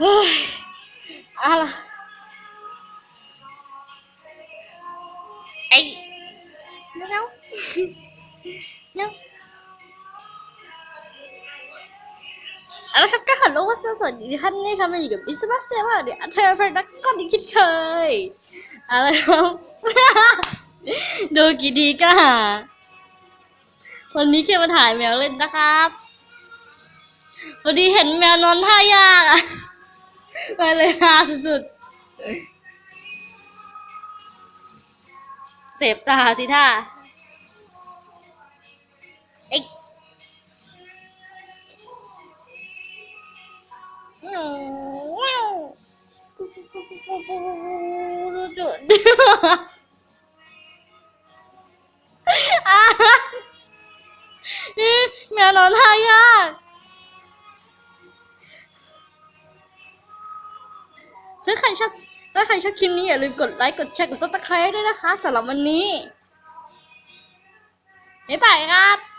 เฮ้ยอะไรไอ้เร็วเร็วเอาละครับก็ขอรู้ว่าสวัสดีท่านนี่ค่ะมาอยู่กับอิสมาเซว่าเดี๋ยวเธอเป็นนักก้อนอีกเช่นเคยเอะไรครับ ดูกี่ดีก็หาวันนี้แค่มาถ่ายแมวเล่นนะครับพอดีเห็นแมวนอนท่ายากอะ มาเลยฮาสุดๆเจ็บตาสิท่าเอ็กจุดแมวนอนท่ายาก ถ้าใครชอบถ้าใครชอบคลิปนี้อย่าลืมกดไลค์กดแชร์กดซับสไครต์ด้วยนะคะสำหรับวันนี้บ๊ายบายครับ